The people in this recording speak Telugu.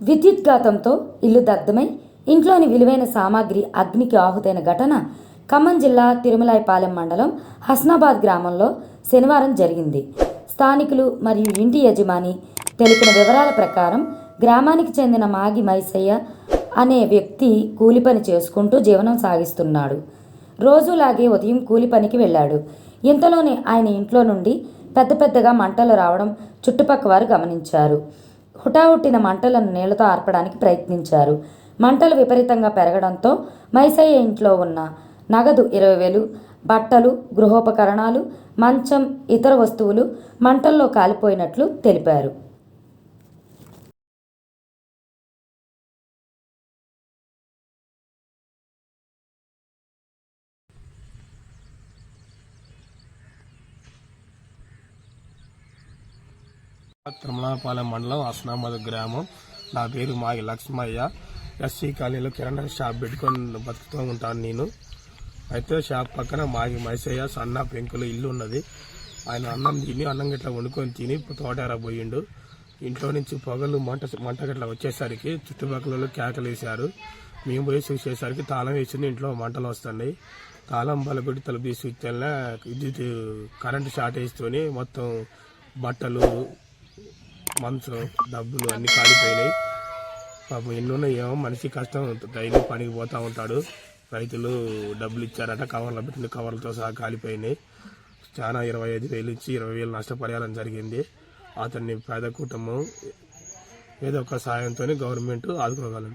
విద్యుద్ఘాతంతో ఇల్లు దగ్ధమై ఇంట్లోని విలువైన సామాగ్రి అగ్నికి ఆహుతైన ఘటన ఖమ్మం జిల్లా తిరుమలాయపాలెం మండలం హస్నాబాద్ గ్రామంలో శనివారం జరిగింది. స్థానికులు మరియు ఇంటి యజమాని తెలిపిన వివరాల ప్రకారం గ్రామానికి చెందిన మాగి మైసయ్య అనే వ్యక్తి కూలి పని చేసుకుంటూ జీవనం సాగిస్తున్నాడు. రోజులాగే ఉదయం కూలి పనికి వెళ్ళాడు. ఇంతలోనే ఆయన ఇంట్లో నుండి పెద్ద పెద్దగా మంటలు రావడం చుట్టుపక్క వారు గమనించారు. హుటాహుట్టిన మంటలను నీళ్ళతో ఆర్పడానికి ప్రయత్నించారు. మంటలు విపరీతంగా పెరగడంతో మైసయ్య ఇంట్లో ఉన్న నగదు ఇరవై వేలు బట్టలు గృహోపకరణాలు మంచం ఇతర వస్తువులు మంటల్లో కాలిపోయినట్లు తెలిపారు. తిరుమలపాలెం మండలం అస్నామద్ గ్రామం. నా పేరు మాగి లక్ష్మయ్య. ఎస్సీ కాలనీలో కిరాణా షాప్ పెట్టుకొని బతుకుతూ ఉంటాను నేను. అయితే షాప్ పక్కన మాగి మైసయ్య సన్న పెంకులు ఇల్లు ఉన్నది. ఆయన అన్నం తిని అన్నం గిట్లా వండుకొని తిని తోటార పోయిండు ఇంట్లో నుంచి పొగలు మంట మంట గట్ల వచ్చేసరికి చుట్టుపక్కల కేకలు వేశారు. మేము పోయి చూసేసరికి తాళం వేసింది ఇంట్లో మంటలు వస్తున్నాయి. తాళం బలపెట్టి తలుపు తీసి విద్యుత్ కరెంటు షార్ట్ వేసుకొని మొత్తం బట్టలు మంచం డబ్బులు అన్నీ కాలిపోయినాయి. పాపం ఎన్నున్నాయో ఏమో మనిషి కష్టం. డైలీ పనికి పోతూ ఉంటాడు. రైతులు డబ్బులు ఇచ్చారట కవర్లు పెట్టిన కవర్లతో సహా కాలిపోయినాయి. చాలా ఇరవై ఐదు వేలు ఇచ్చి ఇరవై వేలు నష్టపరిహారం జరిగింది. అతన్ని పేద కుటుంబం ఏదో ఒక సాయంతో గవర్నమెంట్ ఆదుకోగలం